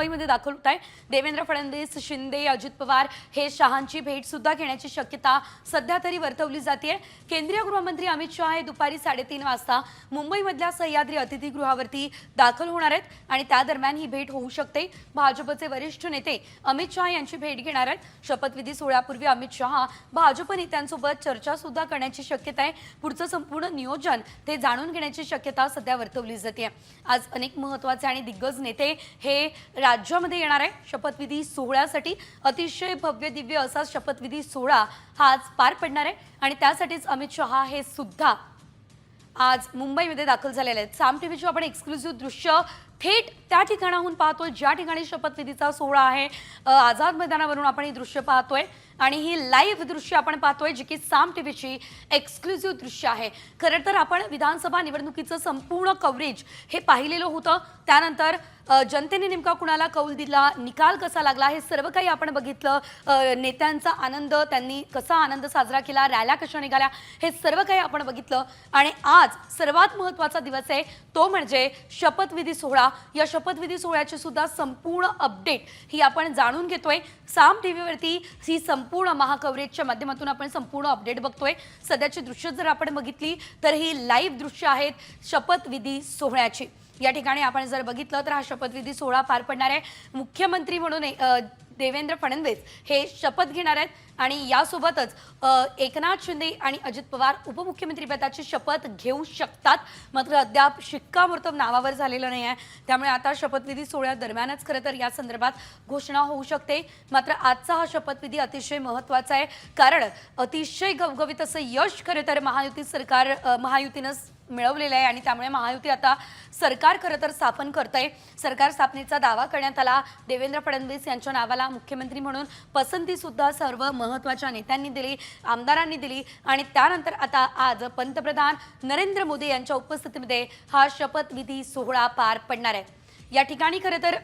मुंबईमध्ये दाखल होत आहे देवेंद्र फडणवीस शिंदे अजित पवार हे शहांची भेट सुद्धा घेण्याची शक्यता सध्या तरी वर्तवली जाते केंद्रीय गृहमंत्री अमित शहा हे दुपारी साडेतीन वाजता मुंबईमधल्या सह्याद्री अतिथीगृहावरती दाखल होणार आहेत आणि त्या दरम्यान ही भेट होऊ शकते. भाजपचे वरिष्ठ नेते अमित शहा यांची भेट घेणार आहेत. शपथविधी सोहळ्यापूर्वी अमित शहा भाजप नेत्यांसोबत चर्चा सुद्धा करण्याची शक्यता आहे. पुढचं संपूर्ण नियोजन ते जाणून घेण्याची शक्यता सध्या वर्तवली जाते आज अनेक महत्त्वाचे आणि दिग्गज नेते हे राज्यामध्ये येणार आहे. शपथविधी सोहळ्यासाठी अतिशय भव्य दिव्य असा शपथविधी सोहळा हा आज पार पडणार आहे. आणि त्यासाठीच अमित शहा हे सुद्धा आज मुंबईमध्ये दाखल झालेले आहेत. साम टीव्हीचे आपण एक्सक्लुझिव्ह दृश्य थेट त्या ठिकाणाहून पाहतोय ज्या ठिकाणी शपथविधीचा सोहळा आहे आझाद मैदानावरून आपण ही दृश्य पाहतोय. आणि ही लाईव्ह दृश्य आपण पाहतोय जी की साम टीव्हीची एक्सक्लुझिव्ह दृश्य आहे. खरं तर आपण विधानसभा निवडणुकीचं संपूर्ण कव्हरेज हे पाहिलेलं होतं. त्यानंतर जनतेने नेमका कुणाला कौल दिला निकाल कसा लागला हे सर्व काही आपण बघितलं. नेत्यांचा आनंद त्यांनी कसा आनंद साजरा केला रॅल्या कशा निघाल्या हे सर्व काही आपण बघितलं. आणि आज सर्वात महत्त्वाचा दिवस आहे तो म्हणजे शपथविधी सोहळा. या शपथविधी सोहळ्याची सुद्धा संपूर्ण अपडेट ही आपण जाणून घेतोय. साम टीव्हीवरती ही संपूर्ण महाकवरेजच्या माध्यमातून आपण संपूर्ण अपडेट बघतोय. सध्याची दृश्य जर आपण बघितली तर ही लाईव्ह दृश्य आहेत शपथविधी सोहळ्याची. या ठिकाणी आपण जर बघितलं तर हा शपथविधी सोहळा पार पडणार आहे. मुख्यमंत्री म्हणून देवेंद्र फडणवीस हे शपथ घेणार आहेत. आणि यासोबतच एकनाथ शिंदे आणि अजित पवार उपमुख्यमंत्रीपदाची शपथ घेऊ शकतात. मात्र अद्याप शिक्कामोर्तब नावावर झालेलं नाही आहे. त्यामुळे आता शपथविधी सोहळ्यादरम्यानच खरं तर या संदर्भात घोषणा होऊ शकते. मात्र आजचा हा शपथविधी अतिशय महत्त्वाचा आहे. कारण अतिशय गवगवीत असं यश खरं तर महायुती सरकार महायुतीनं मिळवलेलं आहे आणि त्यामुळे महायुती आता सरकार खरं तर स्थापन करत आहे सरकार स्थापनेचा दावा करण्यात आला. देवेंद्र फडणवीस यांच्या नावाला मुख्यमंत्री म्हणून पसंती सुद्धा सर्व महत्त्वाच्या नेत्यांनी दिली आमदारांनी दिली आणि त्यानंतर आता आज पंतप्रधान नरेंद्र मोदी यांच्या उपस्थितीमध्ये हा शपथविधी सोहळा पार पडणार आहे. या ठिकाणी खरं तर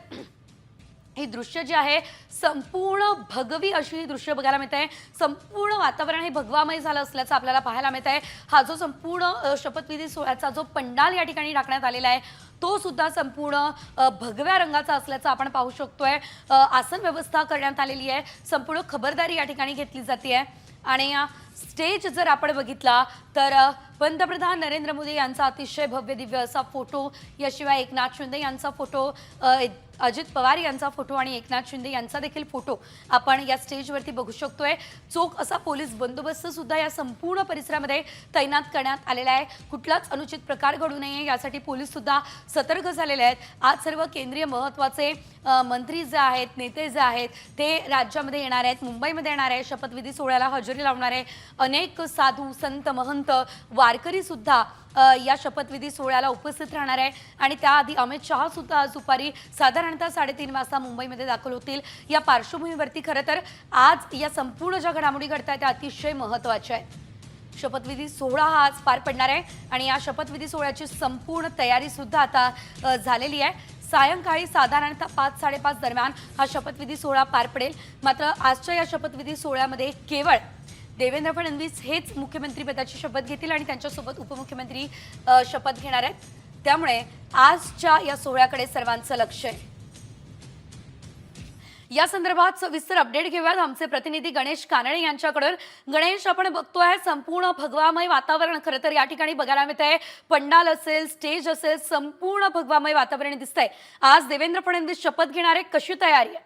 ही दृश्य जी आहे संपूर्ण भगवी अशी ही दृश्य बघायला मिळत आहे संपूर्ण वातावरण हे भगवामय झालं असल्याचं आपल्याला पाहायला मिळत आहे हा जो संपूर्ण शपथविधी सोहळ्याचा जो पंडाल या ठिकाणी टाकण्यात आलेला आहे तो सुद्धा संपूर्ण भगव्या रंगाचा असल्याचं आपण पाहू शकतोय. आसन व्यवस्था करण्यात आलेली आहे. संपूर्ण खबरदारी या ठिकाणी घेतली जाते आहे आणि स्टेज जर आपण बघितला तर पंतप्रधान नरेंद्र मोदी यांचा अतिशय भव्य दिव्य असा फोटो याशिवाय एकनाथ शिंदे यांचा फोटो अजित पवार यांचा फोटो आणि एकनाथ शिंदे यांचा देखील फोटो आपण या स्टेजवरती बघू शकतोय. चोख असा पोलीस बंदोबस्त सुद्धा या संपूर्ण परिसरामध्ये तैनात करण्यात आलेला आहे. कुठलाच अनुचित प्रकार घडू नये यासाठी पोलीस सुद्धा सतर्क झालेले आहेत. आज सर्व केंद्रीय महत्त्वाचे मंत्री जे आहेत नेते जे आहेत ते राज्यामध्ये येणार आहेत मुंबईमध्ये येणार आहे शपथविधी सोहळ्याला हजेरी लावणार आहे अनेक साधू संत महंत वारकरी सुद्धा या शपथविधी सोहळ्याला उपस्थित राहणार आहे. आणि त्याआधी अमित शहा सुद्धा आज दुपारी साधारणतः साडेतीन वाजता मुंबईमध्ये दाखल होतील. या पार्श्वभूमीवरती खरं तर आज या संपूर्ण ज्या घडामोडी घडत आहेत त्या अतिशय महत्त्वाच्या आहेत. शपथविधी सोहळा हा आज पार पडणार आहे आणि या शपथविधी सोहळ्याची संपूर्ण तयारी सुद्धा आता झालेली आहे. सायंकाळी साधारणतः पाच साडेपाच दरम्यान हा शपथविधी सोहळा पार पडेल. मात्र आजच्या या शपथविधी सोहळ्यामध्ये केवळ देवेंद्र फडणवीस हेच मुख्यमंत्रीपदाची शपथ घेतील आणि त्यांच्यासोबत उपमुख्यमंत्री शपथ घेणार आहेत. त्यामुळे आजच्या या सोहळ्याकडे सर्वांचं लक्ष आहे. या संदर्भात सविस्तर अपडेट घेऊयात. आमचे प्रतिनिधी गणेश कानडे यांच्याकडून. गणेश आपण बघतोय संपूर्ण भगवामय वातावरण. खरं तर या ठिकाणी बघायला मिळत आहे पंडाल असेल स्टेज असेल संपूर्ण भगवामय वातावरण दिसतंय. आज देवेंद्र फडणवीस शपथ घेणारे कशी तयारी आहे?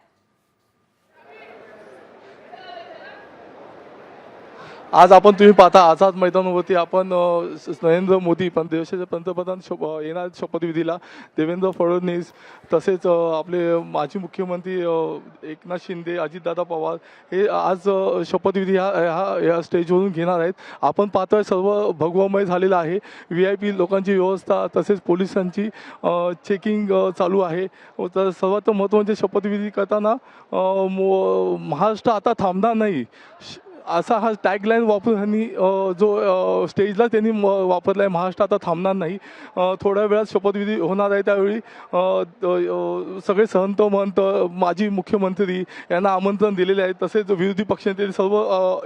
आज आपण तुम्ही पाहता आझाद मैदानावरती आपण नरेंद्र मोदी पण देशाचे पंतप्रधान शप येणार आहेत शपथविधीला. देवेंद्र फडणवीस तसेच आपले माजी मुख्यमंत्री एकनाथ शिंदे अजितदादा पवार हे आज शपथविधी ह्या ह्या या स्टेजवरून घेणार आहेत. आपण पाहतोय सर्व भगवमय झालेलं आहे. व्ही आय पी लोकांची व्यवस्था तसेच पोलिसांची चेकिंग चालू आहे. व तर सर्वात महत्त्व म्हणजे शपथविधी करताना महाराष्ट्र आता थांबणार नाही. श- असा हा टॅगलाईन वापरून ह्यांनी जो स्टेजला त्यांनी म- वापरला आहे महाराष्ट्र आता थांबणार नाही. थोड्या वेळात शपथविधी होणार आहे त्यावेळी. सगळे सहंत महंत माजी मुख्यमंत्री यांना आमंत्रण दिलेले आहे. तसेच विरोधी पक्षनेते सर्व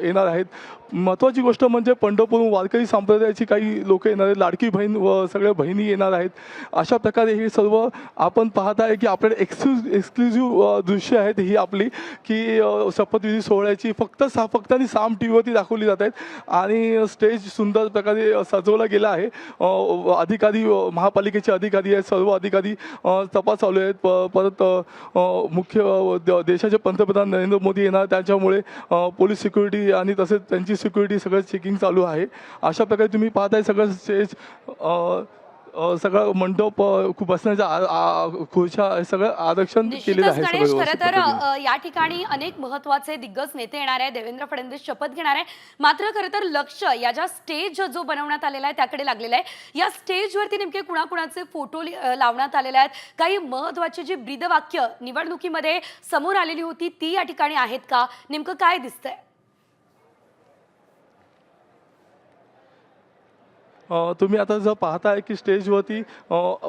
येणार आहेत. महत्त्वाची गोष्ट म्हणजे पंढरपूर वारकरी संप्रदायाची काही लोक येणार आहेत. लाडकी बहीण व सगळ्या बहिणी येणार आहेत. अशा प्रकारे हे सर्व आपण पाहत आहे की आपल्याकडे एक्सक्लुझ एक्सक्लुझिव्ह दृश्य आहेत ही आपली की शपथविधी सोहळ्याची. फक्त सा फक्त आणि साम टी व्हीवरती दाखवली जात आहेत. आणि स्टेज सुंदर प्रकारे सजवला गेला आहे. अधिकारी महापालिकेचे अधिकारी आहेत सर्व अधिकारी तपास चालू आहेत. प परत मुख्य द- देशाचे पंतप्रधान नरेंद्र मोदी येणार. त्याच्यामुळे पोलीस सिक्युरिटी आणि तसेच त्यांची सिक्युरिटी सगळं चेकिंग चालू आहे. अशा प्रकारे तुम्ही पाहताय सगळं स्टेज अ, सगळं मंडप अ, खूप बसण्याच्या आ- आ- खुर्च्या हे सगळं आरक्षण केलेलं निश्चितच आहे गणेश सगळं खरं व्यवस्थित तर पद्धतीने. अ, या ठिकाणी अनेक महत्त्वाचे दिग्गज नेते येणार आहे देवेंद्र फडणवीस शपथ घेणार आहे मात्र खरं तर लक्ष या ज्या स्टेज जो बनवण्यात आलेला आहे त्याकडे लागलेला आहे. या स्टेजवरती नेमके कुणाकुणाचे फोटो लि- अ, लावण्यात आलेले आहेत. काही महत्वाची जी ब्रीदवाक्य निवडणुकीमध्ये समोर आलेली होती ती या ठिकाणी आहेत का? नेमकं काय दिसतंय? तुम्ही आता जर पाहताय की स्टेजवरती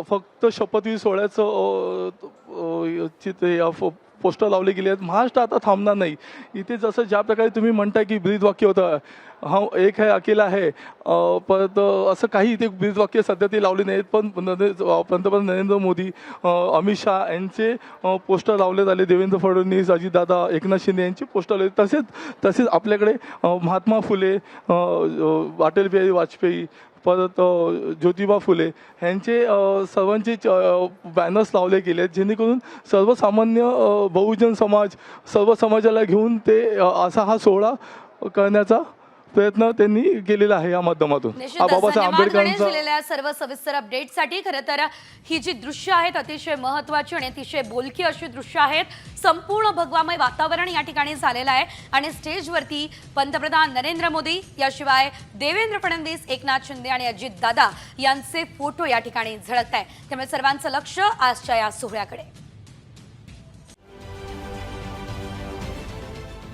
फक्त शपथविधी सोहळ्याचं चित्र पोस्टर लावले गेले आहेत. महाराष्ट्र आता थांबणार नाही. इथे जसं ज्या प्रकारे तुम्ही म्हणताय की ब्रीदवाक्य होतं हा एक आहे अकेला आहे. परत असं काही इथे ब्रीदवाक्य सध्या ते लावले नाहीत. पण पंतप्रधान नरेंद्र मोदी अमित शहा यांचे पोस्टर लावले आले देवेंद्र फडणवीस अजितदादा एकनाथ शिंदे यांचे पोस्टर लावले. तसेच तसेच आपल्याकडे महात्मा फुले अटल बिहारी वाजपेयी परत ज्योतिबा फुले ह्यांचे सर्वांचे बॅनर्स लावले गेले आहेत जेणेकरून सर्वसामान्य बहुजन समाज सर्व समाजाला घेऊन ते असा हा सोहळा करण्याचा प्रयत्न त्यांनी केलेला आहे या माध्यमातून. हा बाबासाहेब आंबेडकरांचा दिलेल्या सर्व सविस्तर अपडेटसाठी खरं तर ही जी दृश्य आहेत अतिशय महत्वाची आणि अतिशय बोलकी अशी दृश्य आहेत. संपूर्ण भगवामय वातावरण या ठिकाणी झालेलं आहे. आणि स्टेजवरती पंतप्रधान नरेंद्र मोदी याशिवाय देवेंद्र फडणवीस एकनाथ शिंदे आणि अजित दादा यांचे फोटो या ठिकाणी झळकत आहे त्यामुळे सर्वांचं लक्ष आजच्या या सोहळ्याकडे.